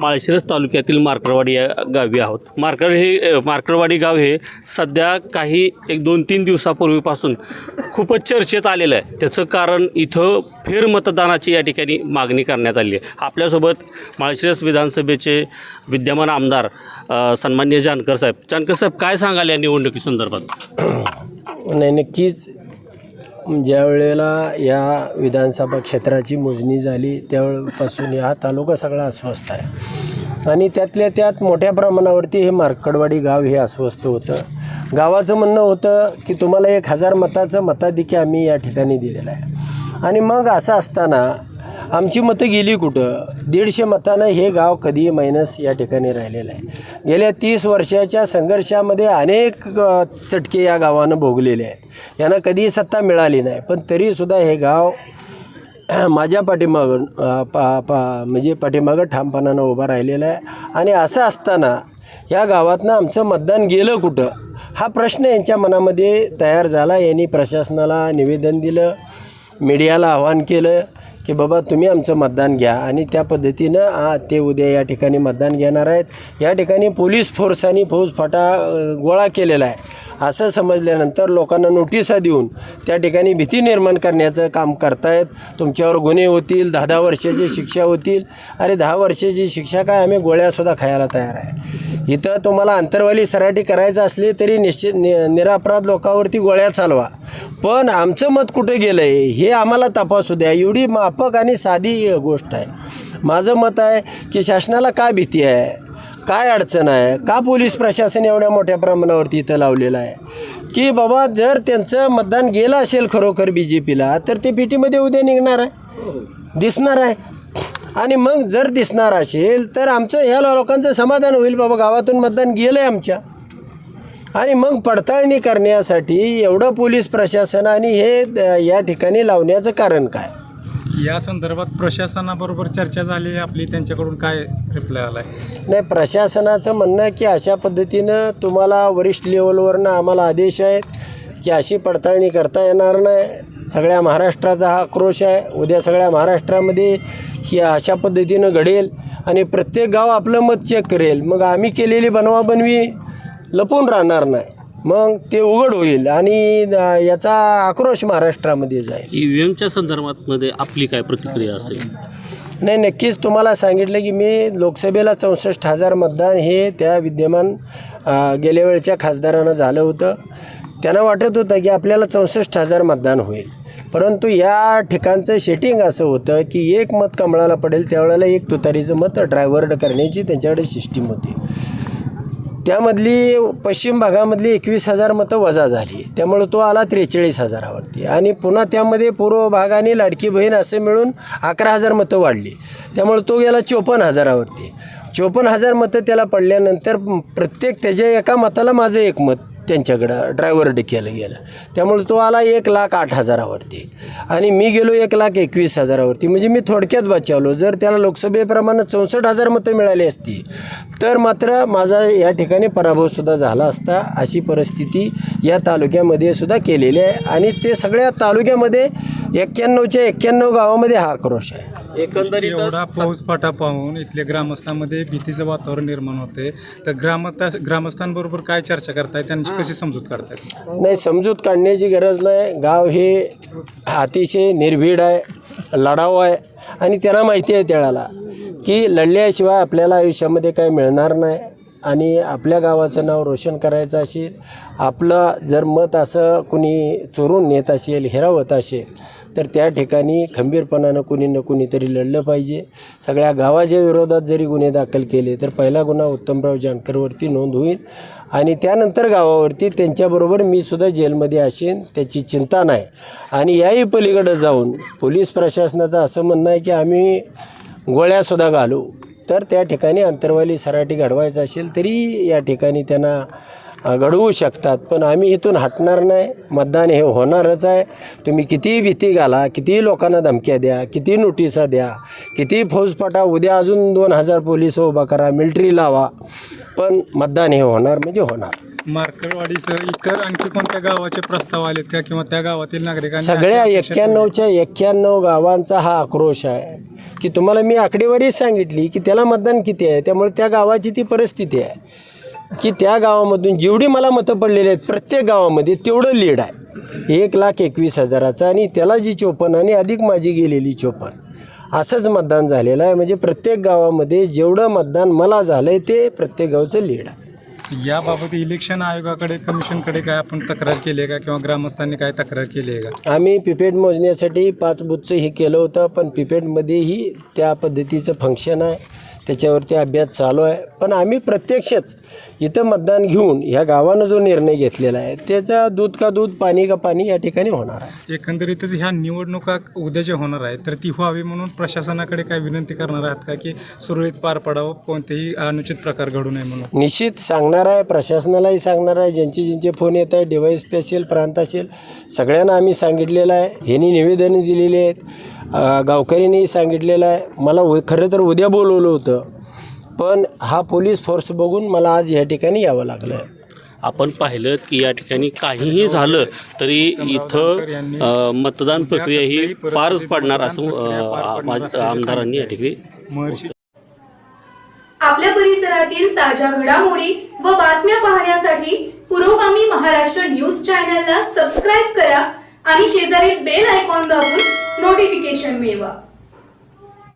माळशिरस तालुक्यातील मार्करवाडी या गावी आहोत. मार्कर हे मार्करवाडी गाव हे सध्या काही एक दोन तीन दिवसापूर्वीपासून खूपच चर्चेत आलेलं आहे. त्याचं कारण इथं फेरमतदानाची या ठिकाणी मागणी करण्यात आली आहे. आपल्यासोबत माळशिरस विधानसभेचे विद्यमान आमदार सन्मान्य जानकर साहेब. जानकर साहेब काय सांगाल या निवडणुकीसंदर्भात? नाही नक्कीच ज्या वेळेला या विधानसभा क्षेत्राची मोजणी झाली त्यावेळेपासून हा तालुका सगळा अस्वस्थ आहे. आणि त्यातल्या त्यात मोठ्या प्रमाणावरती हे मार्कडवाडी गाव हे अस्वस्थ होतं. गावाचं म्हणणं होतं की तुम्हाला एक हजार मताचं मताधिक्य आम्ही या ठिकाणी दिलेलं आहे. आणि मग असं असताना आमची मतं गेली कुठं? दीडशे मतानं हे गाव कधी मायनस या ठिकाणी राहिलेलं आहे. गेल्या तीस वर्षाच्या संघर्षामध्ये अनेक चटके या गावानं भोगलेले आहेत. यांना कधीही सत्ता मिळाली नाही. पण तरीसुद्धा हे गाव माझ्या पाठीमागून पा पा म्हणजे पाठीमागं ठामपणानं उभा राहिलेला आहे. आणि असं असताना या गावातनं आमचं मतदान गेलं कुठं? हा प्रश्न यांच्या मनामध्ये तयार झाला. यांनी प्रशासनाला निवेदन दिलं. मीडियाला आव्हान केलं. की बाबा तुम्ही आमचं मतदान घ्या आणि त्या पद्धतीनं आ ते उद्या या ठिकाणी मतदान घेणार आहेत. या ठिकाणी पोलीस फोर्स आणि फौजफाटा गोळा केलेला आहे. असं समजल्यानंतर लोकांना नोटिसा देऊन त्या ठिकाणी भीती निर्माण करण्याचं काम करतायत. तुमच्यावर गुन्हे होतील दहा दहा वर्षाची शिक्षा होतील. अरे दहा वर्षाची शिक्षा काय? आम्ही गोळ्यासुद्धा खायला तयार आहे. इथं तुम्हाला अंतरवाली सराठी करायचं असली तरी निश्चित नि निरापराध लोकांवरती गोळ्या चालवा. पण आमचं मत कुठे गेलं आहे हे आम्हाला तपासू द्या. एवढी माफक आणि साधी गोष्ट आहे. माझं मत आहे की शासनाला काय भीती आहे? काय अडचण आहे? का पोलीस प्रशासन एवढ्या मोठ्या प्रमाणावरती इथं लावलेलं आहे? की बाबा जर त्यांचं मतदान गेलं असेल खरोखर बी जे पीला तर ते पेटीमध्ये उद्या निघणार आहे. दिसणार आहे. आणि मग जर दिसणार असेल तर आमचं ह्या लोकांचं समाधान होईल. बाबा गावातून मतदान गेलं आहे आमच्या. आणि मग पडताळणी करण्यासाठी एवढं पोलीस प्रशासन आणि हे या ठिकाणी लावण्याचं कारण काय? या संदर्भात प्रशासनाबरोबर चर्चा झाली. आपली त्यांच्याकडून काय रिप्लाय आला आहे नाही प्रशासनाचं म्हणणं आहे की अशा पद्धतीनं तुम्हाला वरिष्ठ लेवलवरनं आम्हाला आदेश आहेत की अशी पडताळणी करता येणार नाही. सगळ्या महाराष्ट्राचा हा आक्रोश आहे. उद्या सगळ्या महाराष्ट्रामध्ये ही अशा पद्धतीनं घडेल आणि प्रत्येक गाव आपलं मत चेक करेल. मग आम्ही केलेली बनवाबनवी लपून राहणार नाही. मग ते उघड होईल आणि याचा आक्रोश महाराष्ट्रामध्ये जाईल. ई व्ही एमच्या संदर्भात मध्ये आपली काय प्रतिक्रिया असेल? नाही नक्कीच तुम्हाला सांगितलं की मी लोकसभेला चौसष्ट हजार मतदान हे त्या विद्यमान गेल्या वेळच्या खासदारांना झालं होतं. त्यांना वाटत होतं की आपल्याला चौसष्ट हजार मतदान होईल. परंतु या ठिकाणचं शेटिंग असं होतं की एक मत कमळाला पडेल त्यावेळेला एक तुतारीचं मत ड्रायव्हर करण्याची त्यांच्याकडे सिस्टीम होती. त्यामधली पश्चिम भागामधली एकवीस हजार मतं वजा झाली. त्यामुळे तो आला त्रेचाळीस हजारावरती. आणि पुन्हा त्यामध्ये पूर्व भाग आणि लाडकी बहीण असं मिळून अकरा हजार मतं वाढली. त्यामुळे तो गेला चोपन्न हजारावरती. चोपन्न हजार मतं त्याला पडल्यानंतर प्रत्येक त्याच्या एका मताला माझं एक मत. त्यांच्याकडं ड्रायव्हर केलं गेलं. त्यामुळे तो आला एक लाख आठ हजारावरती. आणि मी गेलो एक लाख एकवीस हजारावरती. म्हणजे मी थोडक्यात बचावलो. जर त्याला लोकसभेप्रमाणे चौसष्ट हजार मतं मिळाली असती तर मात्र माझा या ठिकाणी पराभवसुद्धा झाला असता अशी परिस्थिती या तालुक्यामध्ये सुद्धा केलेली आहे. आणि ते सगळ्या तालुक्यामध्ये एक्क्याण्णवच्या एक्क्याण्णव गावामध्ये हा आक्रोश आहे. एकंदरीत एवढा पाऊसपाटा पाहून इथल्या ग्रामस्थांमध्ये भीतीचं वातावरण निर्माण होते. तर ग्रामस्था ग्रामस्थांबरोबर काय चर्चा करताय? त्यांची कशी समजूत काढतायत नाही समजूत काढण्याची गरज नाही. गाव हे अतिशय निर्भीड आहे लढाऊ आहे आणि त्यांना माहिती आहे त्याला. की लढल्याशिवाय आपल्याला आयुष्यामध्ये काही मिळणार नाही. आणि आपल्या गावाचं नाव रोशन करायचं असेल आपलं जर मत असं कुणी चोरून नेत असेल हिरावत असेल तर त्या ठिकाणी खंबीरपणानं कुणी न कुणीतरी लढलं पाहिजे. सगळ्या गावाच्या विरोधात जरी गुन्हे दाखल केले तर पहिला गुन्हा उत्तमराव जानकरवरती नोंद होईल. आणि त्यानंतर गावावरती त्यांच्याबरोबर मी सुद्धा जेलमध्ये असेन त्याची चिंता नाही. आणि याही पलीकडं जाऊन पोलीस प्रशासनाचं असं म्हणणं आहे की आम्ही गोळ्यासुद्धा घालू. तर त्या ठिकाणी अंतरवाली सराठी घडवायचं असेल तरी या ठिकाणी त्यांना घडवू शकतात. पण आम्ही इथून हटणार नाही. मतदान हे होणारच आहे. तुम्ही कितीही भीती घाला कितीही लोकांना धमक्या द्या किती नोटिसा द्या किती फौजपाटा उद्या अजून दोन हजार पोलीस उभा करा मिल्ट्री लावा. पण मतदान हे होणार म्हणजे होणार. मार्करवाडीसह इतर आणखी कोणत्या गावाचे प्रस्ताव आलेत का? किंवा त्या गावातील नागरिकांनी सगळ्या एक्क्याण्णवच्या एक्क्याण्णव गावांचा हा आक्रोश आहे. की तुम्हाला मी आकडेवारीच सांगितली की त्याला मतदान किती आहे? त्यामुळे त्या गावाची ती परिस्थिती आहे. की त्या गावामधून जेवढी मला मतं पडलेली आहेत प्रत्येक गावामध्ये तेवढं लीड आहे. एक लाख एकवीस हजाराचं आणि त्याला जी चोपन्न आणि अधिक माझी गेलेली चोपन्न असंच मतदान झालेलं आहे. म्हणजे प्रत्येक गावामध्ये जेवढं मतदान मला झालं आहे ते प्रत्येक गावचं लीड आहे. याबाबत इलेक्शन आयोगाकडे कमिशनकडे काय आपण तक्रार केली आहे का? किंवा ग्रामस्थांनी काय तक्रार केली आहे का? आम्ही पिपेट मोजण्यासाठी पाच बुथचं हे केलं होतं पण पिपेटमध्येही त्या पद्धतीचं फंक्शन आहे. त्याच्यावरती अभ्यास चालू आहे. पण आम्ही प्रत्यक्षच इथं मतदान घेऊन ह्या गावानं जो निर्णय घेतलेला आहे त्याचा दूध का दूध पाणी का पाणी या ठिकाणी होणार आहे. एकंदरीतच ह्या निवडणुका उद्या जे होणार आहे तर ती व्हावी म्हणून प्रशासनाकडे काय विनंती करणार आहात का की सुरळीत पार पडावं कोणतेही अनुचित प्रकार घडू नये म्हणून? निश्चित सांगणार आहे प्रशासनालाही सांगणार आहे ज्यांचे ज्यांचे फोन येत आहे डिवाईस असेल प्रांत असेल सगळ्यांना आम्ही सांगितलेलं आहे. ह्यांनी निवेदनं दिलेली आहेत. गावकऱ्यांनीही सांगितलेलं आहे. मला खरं तर उद्या बोलवलं होतं. पण हा पोलीस फोर्स बघून मला आज या ठिकाणी यावं लागलं आहे आपण पाहिलं की या ठिकाणी काहीही झालं तरी इथं अ, मतदान प्रक्रिया ही पारच पडणार असं अ, आमदारांनी या ठिकाणी आपल्या परिसरातील ताज्या घडामोडी व बातम्या पाहण्यासाठी पुरोगामी महाराष्ट्र न्यूज चॅनलला सबस्क्राईब करा आणि शेजारील बेल आयकॉन दाबून नोटिफिकेशन मिळवा.